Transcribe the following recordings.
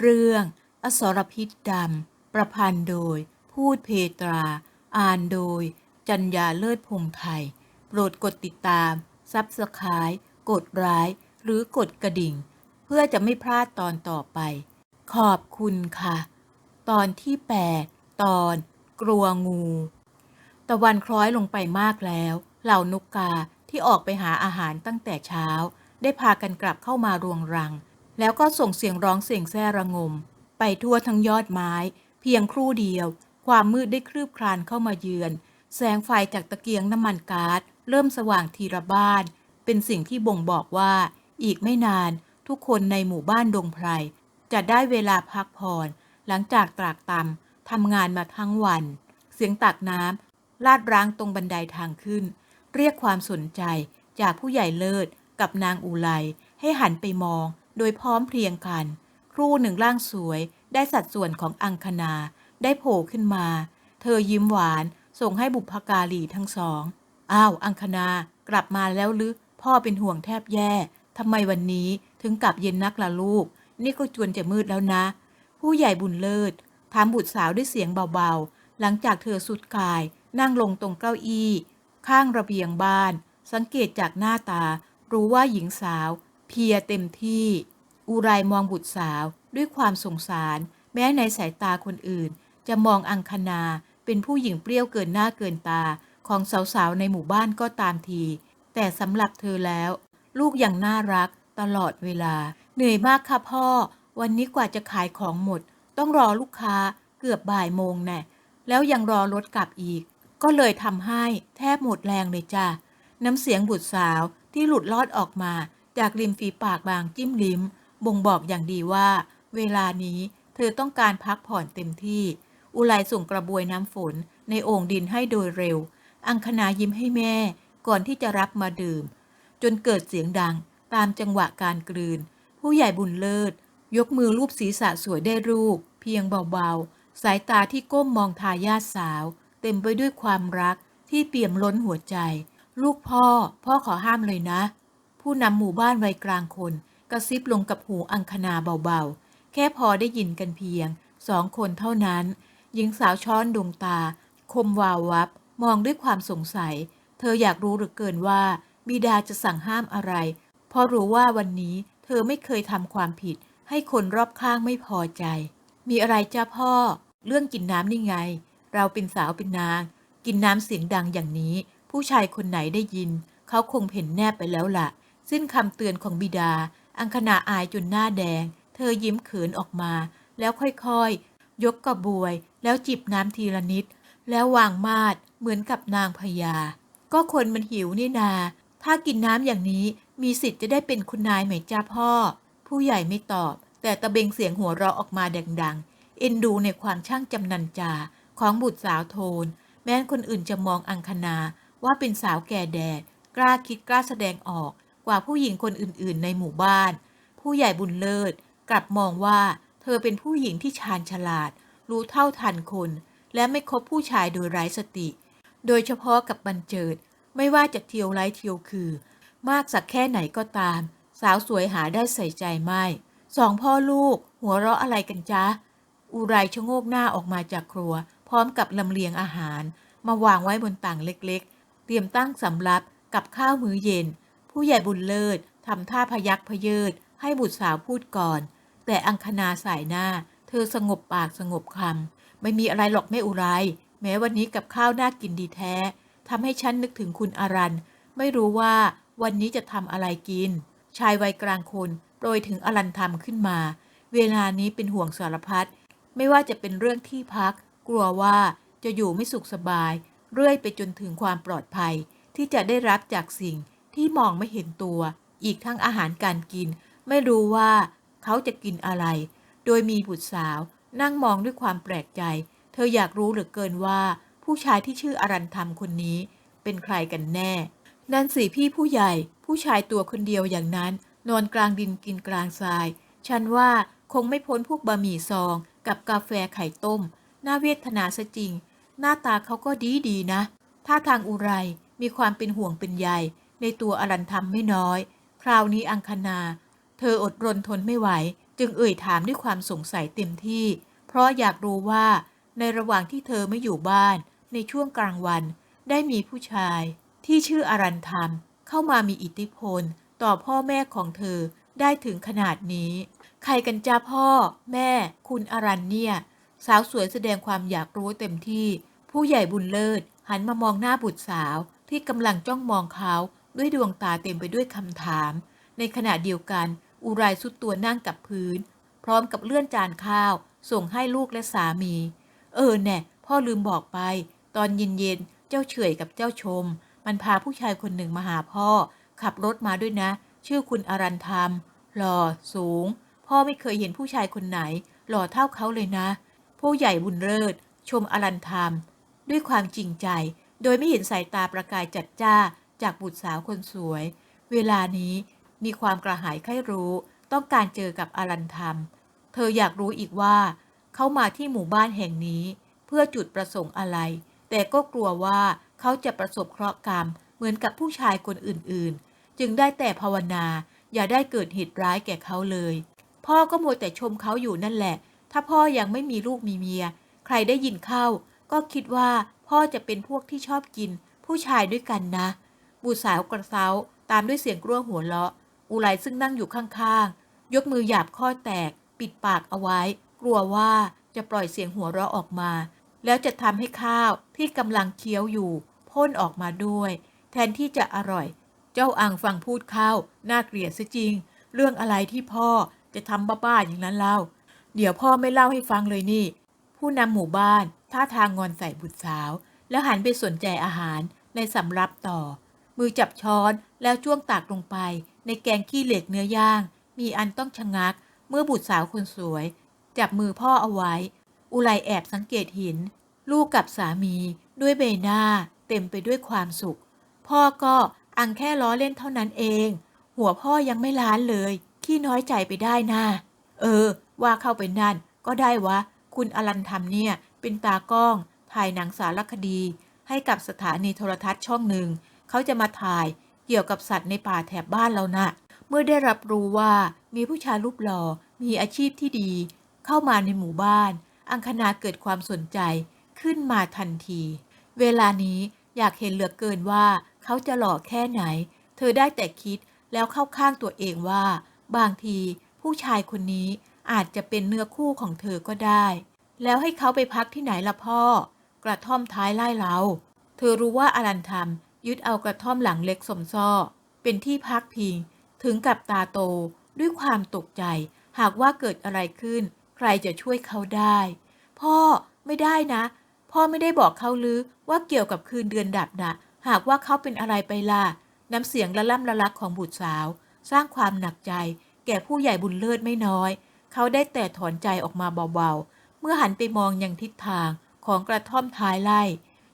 เรื่อง อสรพิษดำ ประพันธ์โดย พูดเพตรา อ่านโดย จัญญาเลิศพงไทย โปรดกดติดตาม ซับสไคร b ์กดไลค์หรือกดกระดิ่ง เพื่อจะไม่พลาดตอนต่อไป ขอบคุณค่ะ ตอนที่ 8 ตอน กลัวงู ตะวันคล้อยลงไปมากแล้ว เหล่านกกาที่ออกไปหาอาหารตั้งแต่เช้า ได้พากันกลับเข้ามารวงรัง แล้วก็ส่งเสียงร้องเสียงแซ่ระงม ไปทั่วทั้งยอดไม้ เพียงครู่เดียว ความมืดได้คลืบคลานเข้ามาเยือน แสงไฟจากตะเกียงน้ำมันก๊าซเริ่มสว่างทีละบ้าน เป็นสิ่งที่บ่งบอกว่า อีกไม่นาน ทุกคนในหมู่บ้านดงไพรจะได้เวลาพักผ่อนหลังจากตรากตำทำงานมาทั้งวัน เสียงตักน้ำลาดร้างตรงบันไดทางขึ้น เรียกความสนใจจากผู้ใหญ่เลิศกับนางอุไลให้หันไปมอง โดยพร้อมเพรียงกัน ครู่หนึ่งร่างสวยได้สัดส่วนของอังคณาได้โผล่ขึ้นมา เธอยิ้มหวานส่งให้บุพการีทั้งสอง อ้าว อังคณากลับมาแล้วหรือพ่อเป็นห่วงแทบแย่ทำไมวันนี้ถึงกลับเย็นนักล่ะลูก นี่ก็จวนจะมืดแล้วนะ ผู้ใหญ่บุญเลิศถามบุตรสาวด้วยเสียงเบาๆ หลังจากเธอสุดกาย นั่งลงตรงเก้าอี้ ข้างระเบียงบ้าน สังเกตจากหน้าตา รู้ว่าหญิงสาว เพียเต็มที่ อุไรมองบุตรสาวด้วยความสงสาร แม้ในสายตาคนอื่น จะมองอังคณาเป็นผู้หญิงเปรี้ยวเกินหน้าเกินตาของสาวๆในหมู่บ้านก็ตามที แต่สำหรับเธอแล้ว ลูกอยังน่ารักตลอดเวลา เหนื่อยมากค่ะพ่อ วันนี้กว่าจะขายของหมด ต้องรอลูกค้าเกือบบ่ายโมงแน่แล้วยังรอรถกลับอีก ก็เลยทำให้แทบหมดแรงเลยจ้ะน้ำเสียงบุตรสาวที่หลุดลอดออกมา จากริมฝีปากบางจิ้มลิ้ม บ่งบอกอย่างดีว่า เวลานี้เธอต้องการพักผ่อนเต็มที่ อุไลส่งกระบวยน้ำฝนในโอ่งดินให้โดยเร็ว อังคณายิ้มให้แม่ก่อนที่จะรับมาดื่ม จนเกิดเสียงดังตามจังหวะการกลืน ผู้ใหญ่บุญเลิศ ยกมือรูปศีรษะสวยได้รูป เพียงเบาๆ สายตาที่ก้มมองทายาทสาว เต็มไปด้วยความรักที่เปี่ยมล้นหัวใจ ลูกพ่อ พ่อขอห้ามเลยนะ ผู้นำหมู่บ้านวัยกลางคน กระซิบลงกับหูอังคณาเบาๆ แค่พอได้ยินกันเพียงสองคนเท่านั้น หญิงสาวช้อนดวงตา คมวาววับ มองด้วยความสงสัย เธออยากรู้เหลือเกินว่า บิดาจะสั่งห้ามอะไร เพราะรู้ว่าวันนี้เธอไม่เคยทำความผิด ให้คนรอบข้างไม่พอใจ มีอะไรจ้าพ่อ เรื่องกินน้ำนี่ไง เราเป็นสาวเป็นนาง กินน้ำเสียงดังอย่างนี้ ผู้ชายคนไหนได้ยิน เขาคงเพ่นแนบไปแล้วล่ะ สิ้นคำเตือนของบิดา อังคณาอายจนหน้าแดง เธอยิ้มเขินออกมา แล้วค่อยๆ ยกกระบวย แล้วจิบน้ำทีละนิด แล้ววางมาดเหมือนกับนางพญา ก็คนมันหิวนี่นา ถ้ากินน้ำอย่างนี้มีสิทธิ์จะได้เป็นคุณนายไหมจ้าพ่อ ผู้ใหญ่ไม่ตอบ แต่ตะเบงเสียงหัวเราะออกมาดังๆ เอ็นดูในความช่างจำนันจาของบุตรสาวโทน แม้นคนอื่นจะมองอังคณาว่าเป็นสาวแก่แดด กล้าคิดกล้าแสดงออกก ว่าผู้หญิงคนอื่นๆ ในหมู่บ้าน ผู้ใหญ่บุญเลิศกลับมองว่าเธอเป็นผู้หญิงที่ชาญฉลาด รู้เท่าทันคน และไม่คบผู้ชายโดยไร้สติ โดยเฉพาะกับบันเจิด ไม่ว่าจะเที่ยวไร้เที่ยวคือ มากสักแค่ไหนก็ตาม สาวสวยหาได้ใส่ใจไม่สองพ่อลูก หัวเราะอะไรกันจ๊ะ อุไรชะโงกหน้าออกมาจากครัว พร้อมกับลำเลียงอาหาร มาวางไว้บนต่างเล็กๆ เตรียมตั้งสำรับกับข้าวมื้อเย็น ผู้ใหญ่บุญเลิศทำท่าพยักพยิดให้บุตรสาวพูดก่อน แต่อังคณาสายหน้า เธอสงบปากสงบคำไม่มีอะไรหรอกแม่อุไร แม้วันนี้กับข้าวน่ากินดีแท้ทำให้ฉันนึกถึงคุณอารัน ไม่รู้ว่าวันนี้จะทำอะไรกิน ชายวัยกลางคนโปรยถึงอรันทำขึ้นมา เวลานี้เป็นห่วงสารพัดไม่ว่าจะเป็นเรื่องที่พัก กลัวว่าจะอยู่ไม่สุขสบาย เรื่อยไปจนถึงความปลอดภัยที่จะได้รับจากสิ่ง ที่มองไม่เห็นตัว อีกทั้งอาหารการกิน ไม่รู้ว่าเขาจะกินอะไร โดยมีบุตรสาว นั่งมองด้วยความแปลกใจ เธออยากรู้เหลือเกินว่า ผู้ชายที่ชื่ออรันธรรมคนนี้ เป็นใครกันแน่ นั่นสิพี่ผู้ใหญ่ ผู้ชายตัวคนเดียวอย่างนั้น นอนกลางดินกินกลางทราย ฉันว่าคงไม่พ้นพวกบะหมี่ซอง กับกาแฟไข่ต้ม น่าเวทนาซะจริง หน้าตาเขาก็ดีดีนะถ้าทางอุไรมีความเป็นห่วงเป็นใย ในตัวอรันธรรมไม่น้อย คราวนี้อังคณา เธออดรนทนไม่ไหว จึงเอ่ยถามด้วยความสงสัยเต็มที่ เพราะอยากรู้ว่า ในระหว่างที่เธอไม่อยู่บ้าน ในช่วงกลางวัน ได้มีผู้ชาย ที่ชื่ออารันธรรม เข้ามามีอิทธิพล ต่อพ่อแม่ของเธอได้ถึงขนาดนี้ ใครกันจ้าพ่อ แม่ คุณอารันเนี่ย สาวสวยแสดงความอยากรู้เต็มที่ ผู้ใหญ่บุญเลิศ หันมามองหน้าบุตรสาวที่กำลังจ้องมองเขา ด้วยดวงตาเต็มไปด้วยคำถาม ในขณะเดียวกัน อุไรสุดตัวนั่งกับพื้น พร้อมกับเลื่อนจานข้าว ส่งให้ลูกและสามี เออแน่พ่อลืมบอกไป ตอนเย็นๆเจ้าเฉยกับเจ้าชม มันพาผู้ชายคนหนึ่งมาหาพ่อ ขับรถมาด้วยนะ ชื่อคุณอารันธรรม หล่อสูง พ่อไม่เคยเห็นผู้ชายคนไหน หล่อเท่าเขาเลยนะ ผู้ใหญ่บุญเลิศชมอารันธรรม ด้วยความจริงใจ โดยไม่เห็นสายตาประกายจัดจ้า จากบุตรสาวคนสวย เวลานี้มีความกระหายใคร่รู้ต้องการเจอกับอารันธรรม เธออยากรู้อีกว่า เขามาที่หมู่บ้านแห่งนี้ เพื่อจุดประสงค์อะไร แต่ก็กลัวว่าเขาจะประสบเคราะห์กรรมเหมือนกับผู้ชายคนอื่นๆ จึงได้แต่ภาวนาอย่าได้เกิดเหตุร้ายแก่เขาเลย พ่อก็มัวแต่ชมเขาอยู่นั่นแหละ ถ้าพ่อยังไม่มีลูกมีเมีย ใครได้ยินเข้า ก็คิดว่าพ่อจะเป็นพวกที่ชอบกิน ผู้ชายด้วยกันนะ บุตรสาวกระเซาตามด้วยเสียงกลัวหัวเราะ อุไรซึ่งนั่งอยู่ข้างๆ ยกมือหยาบข้อแตก ปิดปากเอาไว้ กลัวว่าจะปล่อยเสียงหัวเราะออกมา แล้วจะทำให้ข้าวที่กำลังเคี้ยวอยู่พ่นออกมาด้วย แทนที่จะอร่อย เจ้าอังฟังพูดเข้าน่าเกลียดซะจริง เรื่องอะไรที่พ่อจะทำบ้าๆอย่างนั้นเล่า เดี๋ยวพ่อไม่เล่าให้ฟังเลยนี่ ผู้นำหมู่บ้านท่าทางงอนใส่บุตรสาว แล้วหันไปสนใจอาหารในสำรับต่อ มือจับช้อนแล้วจ้วงตากลงไป ในแกงขี้เหล็กเนื้อย่าง มีอันต้องชะงัก เมื่อบุตรสาวคนสวย จับมือพ่อเอาไว้ อุไรแอบสังเกตเห็นลูกกับสามี ด้วยใบหน้า เต็มไปด้วยความสุข พ่อก็อังแค่ล้อเล่นเท่านั้นเอง หัวพ่อยังไม่ล้านเลย ขี้น้อยใจไปได้นะเออ ว่าเข้าไปนั่น ก็ได้วะ คุณอลันทำเนี่ย เป็นตากล้อง ถ่ายหนังสารคดี ให้กับสถานีโทรทัศน์ช่องหนึ่ง เขาจะมาถ่ายเกี่ยวกับสัตว์ในป่าแถบบ้านเรานะ่ะ เมื่อได้รับรู้ว่ามีผู้ชายรูปหล่อมีอาชีพที่ดี เข้ามาในหมู่บ้าน อังคณาเกิดความสนใจขึ้นมาทันที เวลานี้อยากเห็นเหลือเกินว่าเขาจะหล่อแค่ไหน เธอได้แต่คิดแล้วเข้าข้างตัวเองว่า บางทีผู้ชายคนนี้อาจจะเป็นเนื้อคู่ของเธอก็ได้ แล้วให้เขาไปพักที่ไหนล่ะพ่อ กระท่อมท้ายไล่เรา เธอรู้ว่าอารันทำ ยึดเอากระท่อมหลังเล็กสมซ้อเป็นที่พักพิง ถึงกับตาโตด้วยความตกใจ หากว่าเกิดอะไรขึ้น ใครจะช่วยเขาได้ พ่อไม่ได้นะ พ่อไม่ได้บอกเขาลือว่าเกี่ยวกับคืนเดือนดับนะหากว่าเขาเป็นอะไรไปล่ะน้ำเสียงละล่ำละลักของบุตรสาว สร้างความหนักใจ แก่ผู้ใหญ่บุญเลิศไม่น้อย เขาได้แต่ถอนใจออกมาเบาๆ เมื่อหันไปมองยังทิศทางของกระท่อมท้ายไร่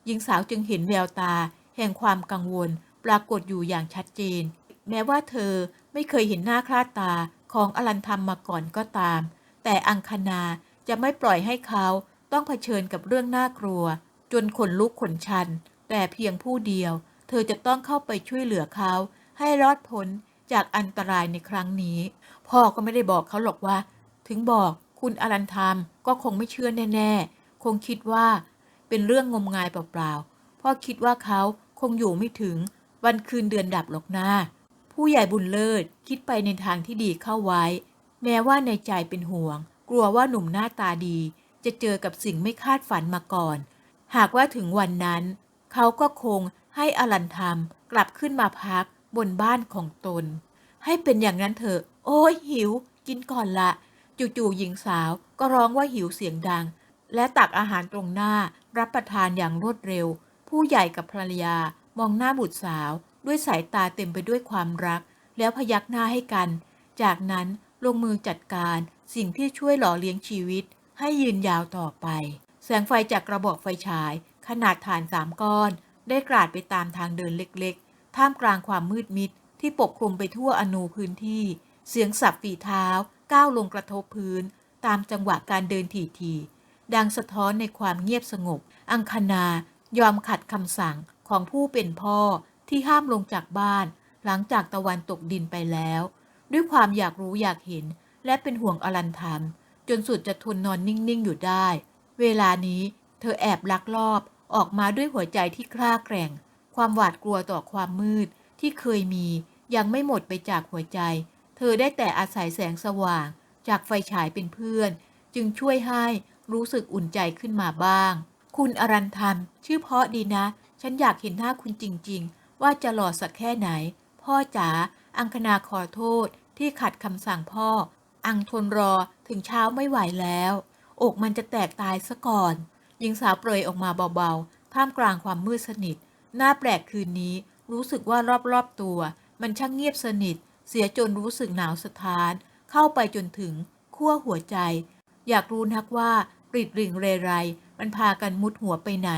หญิงสาวจึงเห็นแววตา แห่งความกังวล ปรากฏอยู่อย่างชัดเจน แม้ว่าเธอไม่เคยเห็นหน้าคลาดตาของอลันธรรมมาก่อนก็ตาม แต่อังคณาจะไม่ปล่อยให้เขาต้องเผชิญกับเรื่องน่ากลัว จนขนลุกขนชัน แต่เพียงผู้เดียว เธอจะต้องเข้าไปช่วยเหลือเขา ให้รอดพ้นจากอันตรายในครั้งนี้ พ่อก็ไม่ได้บอกเขาหรอกว่า ถึงบอกคุณอรันธรรมก็คงไม่เชื่อแน่ ๆ คงคิดว่าเป็นเรื่องงมงายเปล่าๆพ่อคิดว่าเขา คงอยู่ไม่ถึงวันคืนเดือนดับหรอกนะผู้ใหญ่บุญเลิศคิดไปในทางที่ดีเข้าไว้ แม้ว่าในใจเป็นห่วง กลัวว่าหนุ่มหน้าตาดี จะเจอกับสิ่งไม่คาดฝันมาก่อน หากว่าถึงวันนั้น เขาก็คงให้อลันธรรมกลับขึ้นมาพักบนบ้านของตน ให้เป็นอย่างนั้นเถอะ โอ้ยหิว กินก่อนละจู่ๆหญิงสาวก็ร้องว่าหิวเสียงดัง และตักอาหารตรงหน้ารับประทานอย่างรวดเร็ว ผู้ใหญ่กับภรรยามองหน้าบุตรสาว ด้วยสายตาเต็มไปด้วยความรัก แล้วพยักหน้าให้กัน จากนั้นลงมือจัดการสิ่งที่ช่วยหล่อเลี้ยงชีวิต ให้ยืนยาวต่อไป แสงไฟจากกระบอกไฟฉาย ขนาดฐานสามก้อน ได้กราดไปตามทางเดินเล็กๆ ท่ามกลางความมืดมิดที่ปกคลุมไปทั่วอนูพื้นที่ เสียงสับฝีเท้า ก้าวลงกระทบพื้น ตามจังหวะการเดินถี่ๆดังสะท้อนในความเงียบสงบ อังคณา ยอมขัดคำสั่งของผู้เป็นพ่อที่ห้ามลงจากบ้าน หลังจากตะวันตกดินไปแล้ว ด้วยความอยากรู้อยากเห็น และเป็นห่วงอลันธรรมจนสุดจะทนนอนนิ่ง ๆ อยู่ได้ เวลานี้เธอแอบลักลอบออกมาด้วยหัวใจที่กล้าแกร่ง ความหวาดกลัวต่อความมืดที่เคยมียังไม่หมดไปจากหัวใจ เธอได้แต่อาศัยแสงสว่าง จากไฟฉายเป็นเพื่อน จึงช่วยให้รู้สึกอุ่นใจขึ้นมาบ้าง คุณอรันธรรม ชื่อเพาะดีนะ ฉันอยากเห็นหน้าคุณจริง ๆ ว่าจะหล่อสักแค่ไหน พ่อจ๋าอังคณาขอโทษที่ขัดคำสั่งพ่อ อังทนรอถึงเช้าไม่ไหวแล้ว อกมันจะแตกตายซะก่อนหญิงสาวเปรยออกมาเบาๆ ท่ามกลางความมืดสนิท หน้าแปลกคืนนี้ รู้สึกว่ารอบๆตัว มันช่างเงียบสนิท เสียจนรู้สึกหนาวสะท้าน เข้าไปจนถึงขั้วหัวใจ อยากรู้นักว่า กรีดริ่งเรไร มันพากันมุดหัวไปไหน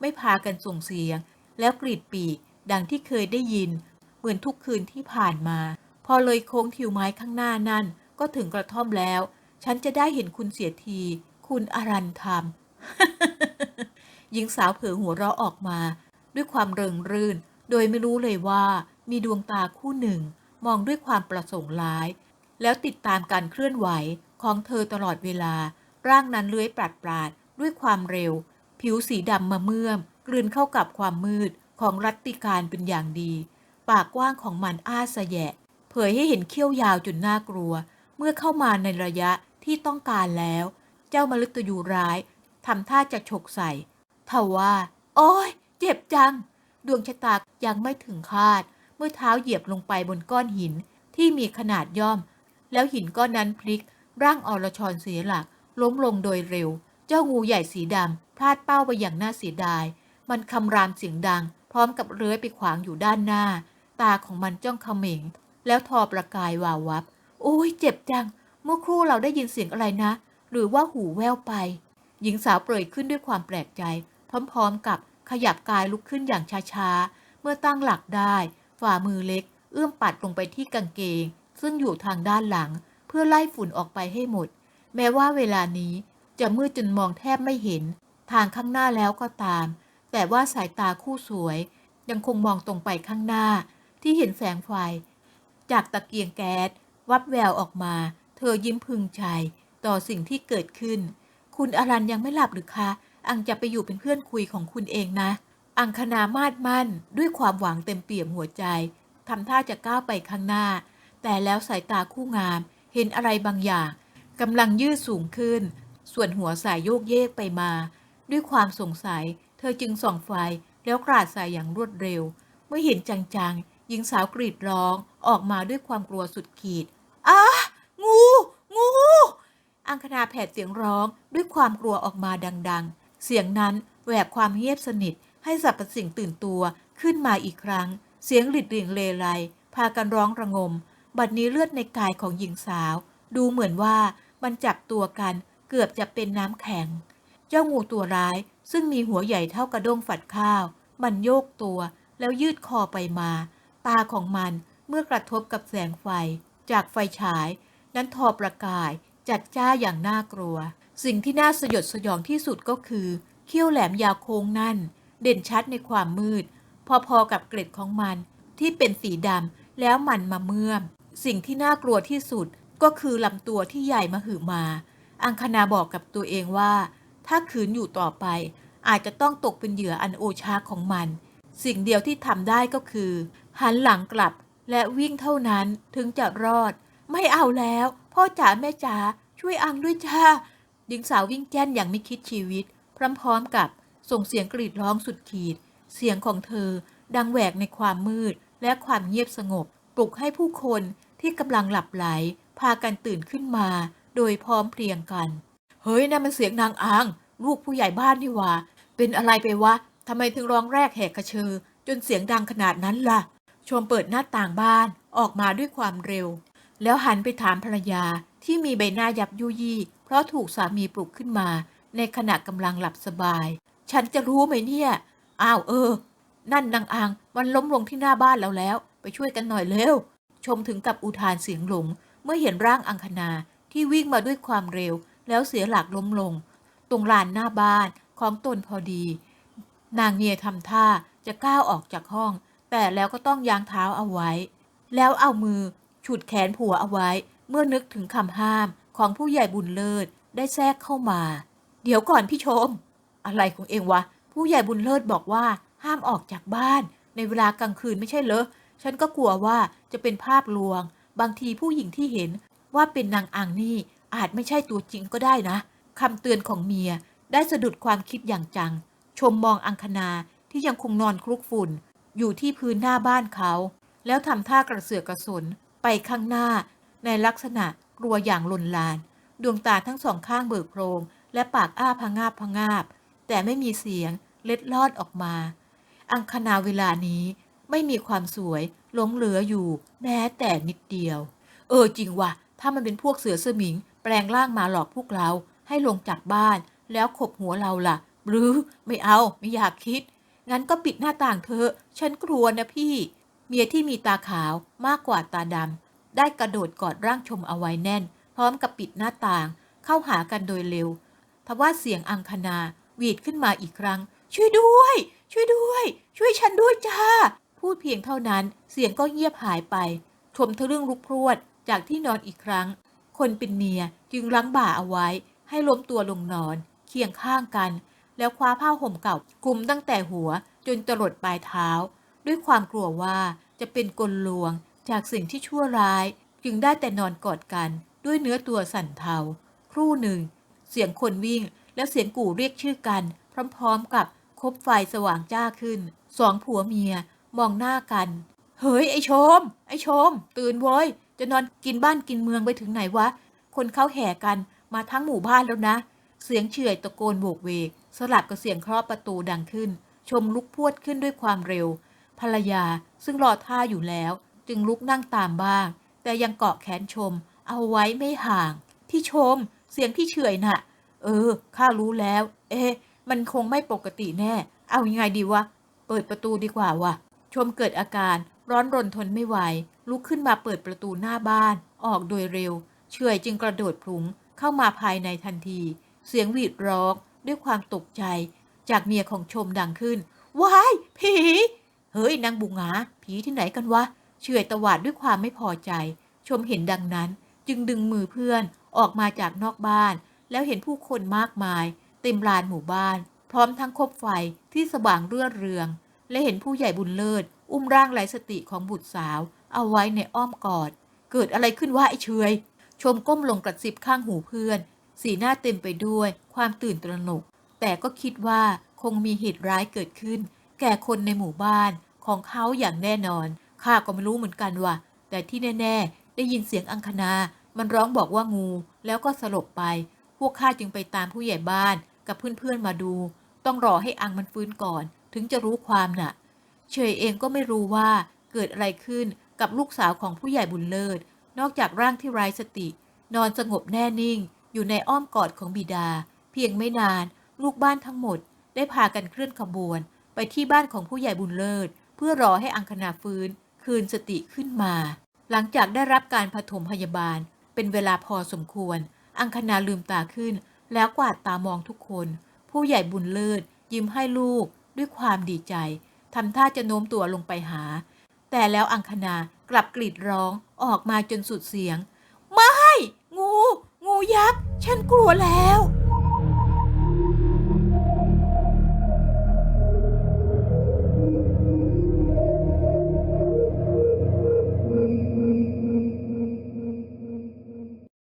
ไม่พากันส่งเสียง แล้วกรีดปีก ดังที่เคยได้ยิน เหมือนทุกคืนที่ผ่านมา พอเลยโค้งทิวไม้ข้างหน้านั่น ก็ถึงกระท่อมแล้ว ฉันจะได้เห็นคุณเสียที คุณอรันธรรมหญิงสาวเผลอหัวเราะออกมา ด้วยความเริงรื่น โดยไม่รู้เลยว่า มีดวงตาคู่หนึ่ง มองด้วยความประสงค์ร้าย แล้วติดตามการเคลื่อนไหวของเธอตลอดเวลา ร่างนั้นเลื้อยปราดปราดด้วยความเร็ว ผิวสีดำมาเมื่อม กลืนเข้ากับความมืดของรัตติการเป็นอย่างดี ปากกว้างของมันอ้าสแยะ เผยให้เห็นเขี้ยวยาวจนน่ากลัว เมื่อเข้ามาในระยะที่ต้องการแล้ว เจ้ามฤตยูร้ายทำท่าจะฉกใส่ทว่า โอ้ย เจ็บจัง ดวงชะตายังไม่ถึงคาด เมื่อเท้าเหยียบลงไปบนก้อนหินที่มีขนาดย่อม แล้วหินก้อนนั้นพลิก ร่างอรชรเสียหลัก ล้มลงโดยเร็ว เจ้างูใหญ่สีดำพลาดเป้าไปอย่างน่าเสียดาย มันคำรามเสียงดัง พร้อมกับเลื้อยไปขวางอยู่ด้านหน้า ตาของมันจ้องเขม็ง แล้วทอประกายวาววับ โอ้ยเจ็บจัง เมื่อครู่เราได้ยินเสียงอะไรนะ หรือว่าหูแว่วไป หญิงสาวเปรยขึ้นด้วยความแปลกใจ พร้อมๆกับขยับกายลุกขึ้นอย่างช้าๆ เมื่อตั้งหลักได้ ฝ่ามือเล็ก เอื้อมปัดลงไปที่กางเกง ซึ่งอยู่ทางด้านหลัง เพื่อไล่ฝุ่นออกไปให้หมด แม้ว่าเวลานี้จะมืดจนมองแทบไม่เห็น ทางข้างหน้าแล้วก็ตาม แต่ว่าสายตาคู่สวย ยังคงมองตรงไปข้างหน้า ที่เห็นแสงไฟ จากตะเกียงแก๊ส วับแววออกมา เธอยิ้มพึงใจต่อสิ่งที่เกิดขึ้น คุณอรันยังไม่หลับหรือคะ อังจะไปอยู่เป็นเพื่อนคุยของคุณเองนะ อังคณามาดมั่น ด้วยความหวังเต็มเปี่ยมหัวใจทำท่าจะก้าวไปข้างหน้า แต่แล้วสายตาคู่งาม เห็นอะไรบางอย่าง กำลังยืดสูงขึ้น ส่วนหัวสายโยกเยกไปมา ด้วยความสงสัย เธอจึงส่องไฟแล้วกราดใส่อย่างรวดเร็ว เมื่อเห็นจังๆหญิงสาวกรีดร้องออกมาด้วยความกลัวสุดขีดอ้างู งู อังคณาแผดเสียงร้องด้วยความกลัวออกมาดังๆ เสียงนั้นแหวกความเงียบสนิท ให้สรรพสิ่งตื่นตัวขึ้นมาอีกครั้ง เสียงหลิดหลิ่งเลไลพากันร้องระงม บัดนี้เลือดในกายของหญิงสาว ดูเหมือนว่า มันจับตัวกันเกือบจะเป็นน้ำแข็ง เจ้างูตัวร้ายซึ่งมีหัวใหญ่เท่ากระด้งฝัดข้าว มันโยกตัวแล้วยืดคอไปมา ตาของมันเมื่อกระทบกับแสงไฟ จากไฟฉาย นั้นทอประกายจัดจ้าอย่างน่ากลัว สิ่งที่น่าสยดสยองที่สุดก็คือเขี้ยวแหลมยาวโค้งนั่น เด่นชัดในความมืด พอๆกับเกล็ดของมันที่เป็นสีดำแล้วมันมาเมื่อม สิ่งที่น่ากลัวที่สุด ก็คือลำตัวที่ใหญ่มาหือมา อังคณาบอกกับตัวเองว่า ถ้าขืนอยู่ต่อไป อาจจะต้องตกเป็นเหยื่ออันโอชาของมัน สิ่งเดียวที่ทำได้ก็คือ หันหลังกลับและวิ่งเท่านั้นถึงจะรอด ไม่เอาแล้ว พ่อจ๋าแม่จ๋าช่วยอังด้วยจ้าหญิงสาววิ่งแจ้นอย่างไม่คิดชีวิต พร้อมๆกับส่งเสียงกรีดร้องสุดขีด เสียงของเธอดังแหวกในความมืดและความเงียบสงบ ปลุกให้ผู้คนที่กำลังหลับไหล พากันตื่นขึ้นมา โดยพร้อมเพรียงกัน เฮ้ยนั่นมันเสียงนางอาง ลูกผู้ใหญ่บ้านนี่ว่า เป็นอะไรไปวะทำไมถึงร้องแรกแหกกระเชอจนเสียงดังขนาดนั้นล่ะ ชมเปิดหน้าต่างบ้านออกมาด้วยความเร็ว แล้วหันไปถามภรรยาที่มีใบหน้ายับยุยี่ เพราะถูกสามีปลุกขึ้นมา ในขณะกำลังหลับสบาย ฉันจะรู้ไหมเนี่ย อ้าวเออ นั่นนางอางมันล้มลงที่หน้าบ้านเราแล้ว ไปช่วยกันหน่อยเร็ว ชมถึงกับอุทานเสียงหลง เมื่อเห็นร่างอังคณาที่วิ่งมาด้วยความเร็ว แล้วเสียหลักล้มลง ตรงลานหน้าบ้านของตนพอดี นางเนียทำท่าจะก้าวออกจากห้อง แต่แล้วก็ต้องยางเท้าเอาไว้ แล้วเอามือฉุดแขนผัวเอาไว้ เมื่อนึกถึงคำห้ามของผู้ใหญ่บุญเลิศได้แทรกเข้ามา เดี๋ยวก่อนพี่ชม อะไรของเองวะ ผู้ใหญ่บุญเลิศบอกว่าห้ามออกจากบ้าน ในเวลากลางคืนไม่ใช่เหรอฉันก็กลัวว่าจะเป็นภาพลวง บางทีผู้หญิงที่เห็นว่าเป็นนางอังนี่อาจไม่ใช่ตัวจริงก็ได้นะคำเตือนของเมียได้สะดุดความคิดอย่างจัง ชมมองอังคณาที่ยังคงนอนคลุกฝุ่น อยู่ที่พื้นหน้าบ้านเขา แล้วทำท่ากระเสือกกระสนไปข้างหน้า ในลักษณะกลัวอย่างลนลาน ดวงตาทั้งสองข้างเบิกโพรง และปากอ้าพงาบพงาบ แต่ไม่มีเสียงเล็ดลอดออกมา อังคณาเวลานี้ ไม่มีความสวยหลงเหลืออยู่ แม้แต่นิดเดียว เออจริงว่ะ ถ้ามันเป็นพวกเสือสมิง แปลงร่างมาหลอกพวกเรา ให้ลงจากบ้าน แล้วขบหัวเราล่ะ หรือไม่เอาไม่อยากคิด งั้นก็ปิดหน้าต่างเธอ ฉันกลัวนะพี่ เมียที่มีตาขาวมากกว่าตาดำได้กระโดดกอดร่างชมเอาไว้แน่น พร้อมกับปิดหน้าต่าง เข้าหากันโดยเร็วทว่าเสียงอังคณาหวีดขึ้นมาอีกครั้ง ช่วยด้วย ช่วยด้วย ช่วยฉันด้วยจ้า พูดเพียงเท่านั้นเสียงก็เงียบหายไป ชมทะลึ่งลุกพรวดจากที่นอนอีกครั้ง คนเป็นเมียจึงรั้งบ่าเอาไว้ ให้ล้มตัวลงนอน เคียงข้างกัน แล้วคว้าผ้าห่มเก่าคลุมตั้งแต่หัวจนจรดปลายเท้า ด้วยความกลัวว่าจะเป็นกลลวงจากสิ่งที่ชั่วร้าย จึงได้แต่นอนกอดกันด้วยเนื้อตัวสั่นเทา ครู่หนึ่ง เสียงคนวิ่งและเสียงกู่เรียกชื่อกัน พร้อมๆกับคบไฟสว่างจ้าขึ้น สองผัวเมีย มองหน้ากัน เฮ้ย ไอชม ไอชม ตื่นโว้ย จะนอนกินบ้านกินเมืองไปถึงไหนวะ คนเขาแห่กันมาทั้งหมู่บ้านแล้วนะ เสียงเฉื่อยตะโกนโบกเวก สลับกับเสียงเคราะประตูดังขึ้น ชมลุกพวดขึ้นด้วยความเร็ว ภรรยาซึ่งรอท่าอยู่แล้ว จึงลุกนั่งตามบ้าง แต่ยังเกาะแขนชม เอาไว้ไม่ห่าง พี่ชม เสียงพี่เฉื่อยน่ะ เออ ข้ารู้แล้ว เอ๊ะ มันคงไม่ปกติแน่ เอายังไงดีวะ เปิดประตูดีกว่าวะ ชมเกิดอาการร้อนรนทนไม่ไหว ลุกขึ้นมาเปิดประตูหน้าบ้าน ออกโดยเร็ว เฉยจึงกระโดดพลุงเข้ามาภายในทันที เสียงหวีดร้องด้วยความตกใจ จากเมียของชมดังขึ้นวายผี เฮ้ยนางบุงหา ผีที่ไหนกันวะ เฉยตวาดด้วยความไม่พอใจ ชมเห็นดังนั้น จึงดึงมือเพื่อนออกมาจากนอกบ้าน แล้วเห็นผู้คนมากมาย เต็มลานหมู่บ้าน พร้อมทั้งคบไฟที่สว่างเรื่อเรือง และเห็นผู้ใหญ่บุญเลิศ อุ้มร่างไร้สติของบุตรสาว เอาไว้ในอ้อมกอด เกิดอะไรขึ้นวะไอ้เฉยชมก้มลงกระซิบข้างหูเพื่อน สีหน้าเต็มไปด้วยความตื่นตระหนก แต่ก็คิดว่าคงมีเหตุร้ายเกิดขึ้น แก่คนในหมู่บ้านของเขาอย่างแน่นอน ข้าก็ไม่รู้เหมือนกันว่ะ แต่ที่แน่ ๆ ได้ยินเสียงอังคณา มันร้องบอกว่างู แล้วก็สลบไป พวกข้าจึงไปตามผู้ใหญ่บ้านกับเพื่อนๆมาดู ต้องรอให้อังมันฟื้นก่อน ถึงจะรู้ความน่ะ เฉยเองก็ไม่รู้ว่าเกิดอะไรขึ้นกับลูกสาวของผู้ใหญ่บุญเลิศ นอกจากร่างที่ไร้สติ นอนสงบแน่นิ่ง อยู่ในอ้อมกอดของบิดา เพียงไม่นาน ลูกบ้านทั้งหมด ได้พากันเคลื่อนขบวน ไปที่บ้านของผู้ใหญ่บุญเลิศ เพื่อรอให้อังคณาฟื้น คืนสติขึ้นมา หลังจากได้รับการผถมพยาบาล เป็นเวลาพอสมควร อังคณาลืมตาขึ้น แล้วกวาดตามองทุกคน ผู้ใหญ่บุญเลิศยิ้มให้ลูก ด้วยความดีใจทำท่าจะโน้มตัวลงไปหา แต่แล้วอังคณากลับกรีดร้องออกมาจนสุดเสียง ไม่ งู งูยักษ์ ฉันกลัวแล้ว